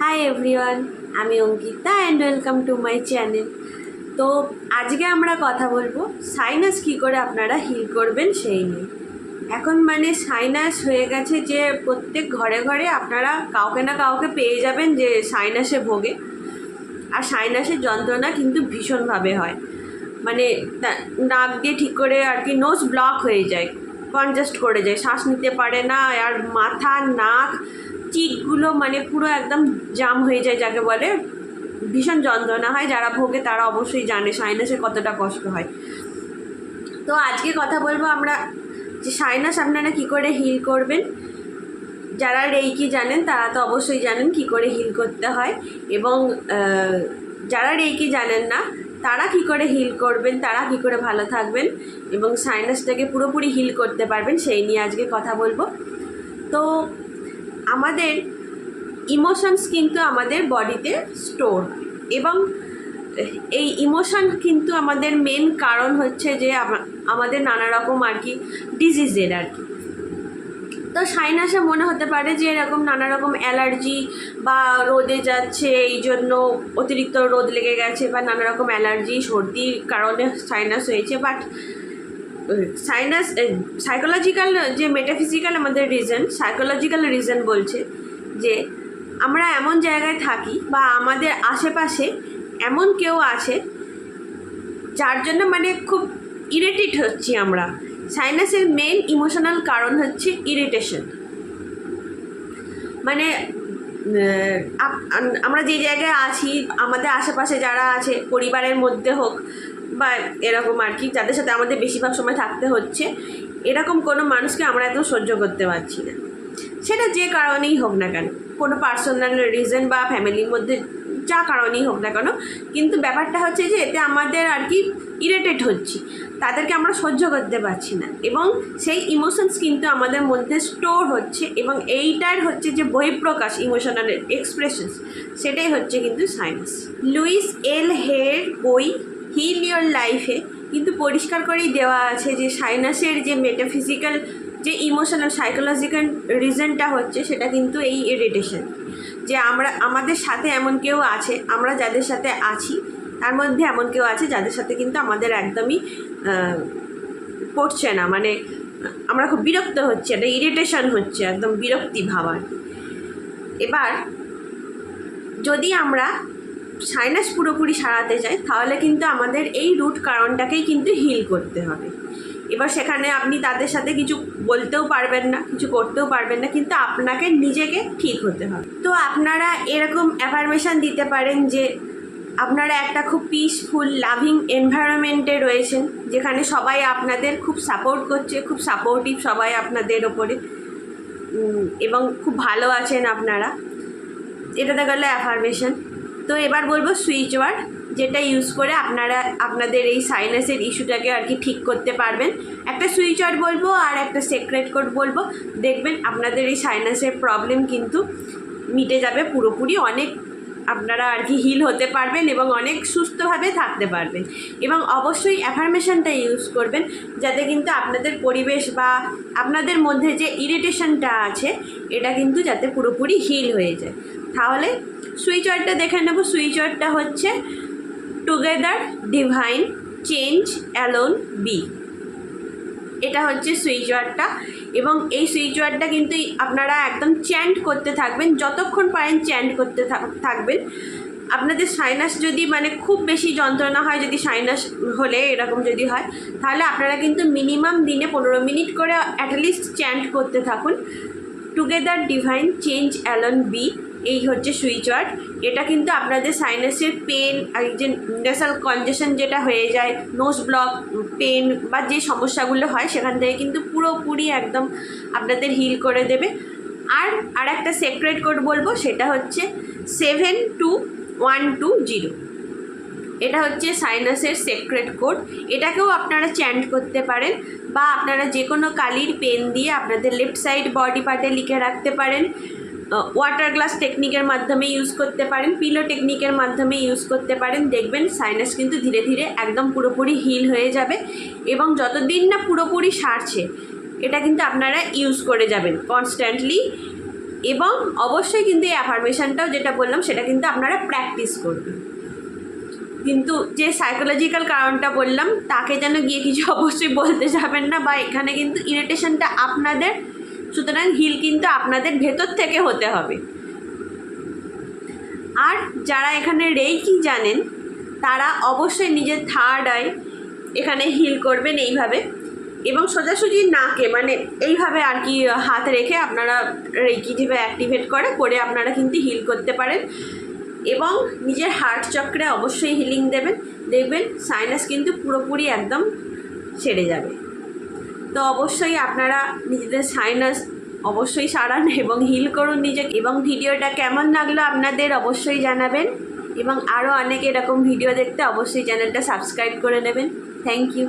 High everyone আমি Ankita and welcome to my channel তো আজকে আমরা কথা বলব সাইনাস কী করে আপনারা হিল করবেন সেই নিয়ে। এখন মানে সাইনাস হয়ে গেছে যে প্রত্যেক ঘরে ঘরে আপনারা কাউকে না কাউকে পেয়ে যাবেন যে সাইনাসে ভোগে। আর সাইনাসের যন্ত্রণা কিন্তু ভীষণভাবে হয়। মানে নাক দিয়ে ঠিক করে আর কি নোজ ব্লক হয়ে যায় কনজাস্ট করে যায়, শ্বাস নিতে পারে না, আর মাথা, নাক চিকগুলো মানে পুরো একদম জাম হয়ে যায়, যাকে বলে ভীষণ যন্ত্রণা হয়। যারা ভোগে তারা অবশ্যই জানে সাইনাসে কতটা কষ্ট হয়। তো আজকে কথা বলব আমরা যে সাইনাস আপনারা কী করে হিল করবেন? যারা রেইকি জানেন, তারা তো অবশ্যই জানেন কি করে হিল করতে হয়। এবং যারা রেইকি জানেন না, তারা কি করে হিল করবেন? তারা কি করে ভালো থাকবেন? এবং সাইনাসটাকে পুরোপুরি হিল করতে পারবেন, সেই নিয়ে আজকে কথা বলব। তো আমাদের ইমোশনস কিন্তু আমাদের বডিতে স্টোর এবং এই ইমোশন কিন্তু আমাদের মেন কারণ হচ্ছে যে আমাদের নানা রকম আর কি ডিজিজের আর কি। তো সাইনাসে মনে হতে পারে যে এরকম নানা রকম অ্যালার্জি বা রোদে যাচ্ছে, এই জন্য অতিরিক্ত রোদ লেগে গেছে বা নানা রকম অ্যালার্জি সর্দির কারণে সাইনাস হয়েছে। বাট সাইনাস সাইকোলজিক্যাল যে মেটাফিজিক্যাল আমাদের রিজন সাইকোলজিক্যাল রিজন বলছে যে আমরা এমন জায়গায় থাকি বা আমাদের আশেপাশে এমন কেউ আছে যার জন্য মানে খুব ইরিটেট হচ্ছি আমরা। সাইনাসের মেন ইমোশনাল কারণ হচ্ছে ইরিটেশন মানে আমরা যে জায়গায় আছি, আমাদের আশেপাশে যারা আছে, পরিবারের মধ্যে হোক বা এরকম আর কি, যাদের সাথে আমাদের বেশিরভাগ সময় থাকতে হচ্ছে, এরকম কোনো মানুষকে আমরা একদম সহ্য করতে পারছি না। সেটা যে কারণেই হোক না কেন, কোনো পার্সোনাল রিজন বা ফ্যামিলির মধ্যে যা কারণেই হোক না কেন, কিন্তু ব্যাপারটা হচ্ছে যে এতে আমাদের আর কি ইরিটেট হচ্ছি। তাদেরকে আমরা সহ্য করতে পারছি না। এবং সেই ইমোশনস কিন্তু আমাদের মধ্যে স্টোর হচ্ছে এবং এইটার হচ্ছে যে বহিঃপ্রকাশ ইমোশনাল এক্সপ্রেশনস সেটাই হচ্ছে কিন্তু সায়েন্স লুইস এল হের বই হিল ইয়োর লাইফে কিন্তু পরিষ্কার করেই দেওয়া আছে যে সাইনাসের যে মেটাফিজিক্যাল যে ইমোশনাল সাইকোলজিক্যাল রিজনটা হচ্ছে সেটা কিন্তু এই ইরিটেশন যে আমরা, আমাদের সাথে এমন কেউ আছে, আমরা যাদের সাথে আছি তার মধ্যে এমন কেউ আছে যাদের সাথে কিন্তু আমাদের একদমই পড়ছে না। মানে আমরা খুব বিরক্ত হচ্ছে, একটা ইরিটেশন হচ্ছে, একদম বিরক্তি ভাব আর কি। এবার যদি আমরা সাইনাস পুরোপুরি সারাতে চাই তাহলে কিন্তু আমাদের এই রুট কারণটাকেই কিন্তু হিল করতে হবে। এবার সেখানে আপনি তাদের সাথে কিছু বলতেও পারবেন না, কিছু করতেও পারবেন না, কিন্তু আপনাকে নিজেকে ঠিক হতে হবে। তো আপনারা এরকম অ্যাফার্মেশন দিতে পারেন যে আপনারা একটা খুব পিসফুল লাভিং এনভায়রনমেন্টে রয়েছেন, যেখানে সবাই আপনাদের খুব সাপোর্ট করছে, খুব সাপোর্টিভ সবাই আপনাদের ওপরে। এবং খুব ভালো আছেন আপনারা। এটাতে গেলে অ্যাফার্মেশন তো এবার বলব সুইচ ওয়ার্ড যেটা ইউজ করে আপনারা, আপনাদের এই সাইনাসের ইস্যুটাকে আর কি ঠিক করতে পারবেন। একটা সুইচ ওয়ার্ড বলব, আর একটা সেক্রেট কোড বলব। দেখবেন আপনাদের এই সাইনাসের প্রবলেম কিন্তু মিটে যাবে পুরোপুরি অনেক আপনারা আর কি হিল হতে পারবেন এবং অনেক সুস্থভাবে থাকতে পারবেন। এবং অবশ্যই অ্যাফার্মেশনটা ইউজ করবেন, যাতে কিন্তু আপনাদের পরিবেশ বা আপনাদের মধ্যে যে ইরিটেশনটা আছে, এটা কিন্তু যাতে পুরোপুরি হিল হয়ে যায়। তাহলে সুইচ ওয়ার্ডটা দেখে নেব। সুইচ ওয়ার্ডটা হচ্ছে together divine change alone be এটা হচ্ছে সুইচ ওয়ার্ডটা এবং এই সুইচ ওয়ার্ডটা কিন্তু আপনারা একদম চ্যান্ট করতে থাকবেন, যতক্ষণ পারেন চ্যান্ট করতে থাক- থাকবেন। আপনাদের সাইনাস যদি মানে খুব বেশি যন্ত্রণা হয়, যদি সাইনাস হলে এরকম যদি হয়, তাহলে আপনারা কিন্তু মিনিমাম দিনে পনেরো মিনিট করে অ্যাটলিস্ট চ্যান্ট করতে থাকুন। Together divine change alone be এই হচ্ছে সুইচ ওয়ার্ড এটা কিন্তু আপনাদের সাইনাসের পেন যে নেসাল কনজেশন যেটা হয়ে যায় নোজ ব্লক পেন বা যে সমস্যাগুলো হয়, সেখান থেকে কিন্তু পুরোপুরি একদম আপনাদের হিল করে দেবে। আর আর একটা সেক্রেট কোড বলব, সেটা হচ্ছে seven two one two zero এটা হচ্ছে সাইনাসের সেক্রেট কোড এটাকেও আপনারা চ্যান্ট করতে পারেন বা আপনারা যে কোনো কালির পেন দিয়ে আপনাদের লেফট সাইড বডি পার্টে লিখে রাখতে পারেন। ওয়াটার গ্লাস টেকনিকের মাধ্যমে ইউজ করতে পারেন পিলো টেকনিকের মাধ্যমে ইউজ করতে পারেন। দেখবেন সাইনাস কিন্তু ধীরে ধীরে একদম পুরোপুরি হিল হয়ে যাবে এবং যতদিন না পুরোপুরি সারছে, এটা কিন্তু আপনারা ইউজ করে যাবেন কনস্ট্যান্টলি এবং অবশ্যই কিন্তু এই অ্যাফার্মেশনটাও যেটা বললাম, সেটা কিন্তু আপনারা প্র্যাকটিস করবেন। কিন্তু যে সাইকোলজিক্যাল কারণটা বললাম, তাকে যেন গিয়ে কিছু অবশ্যই বলতে যাবেন না বা এখানে কিন্তু ইরিটেশনটা আপনাদের সুতরাং হিল কিন্তু আপনাদের ভেতর থেকে হতে হবে। আর যারা এখানে রেইকি জানেন, তারা অবশ্যই নিজের থার্ড আই এখানে হিল করবেন এইভাবে এবং সোজাসুজি নাকে মানে এইভাবে আর কি হাত রেখে আপনারা রেইকি যেভাবে অ্যাক্টিভেট করে করে আপনারা কিন্তু হিল করতে পারেন এবং নিজের হার্ট চক্রে অবশ্যই হিলিং দেবেন। দেখবেন সাইনাস কিন্তু পুরোপুরি একদম সেরে যাবে। তো অবশ্যই আপনারা নিজেদের সাইনাস অবশ্যই সারান এবং হিল করুন নিজেকে। এবং ভিডিওটা কেমন লাগল আপনাদের অবশ্যই জানাবেন। এবং আরও অনেক এরকম ভিডিও দেখতে অবশ্যই চ্যানেলটা সাবস্ক্রাইব করে নেবেন। Thank you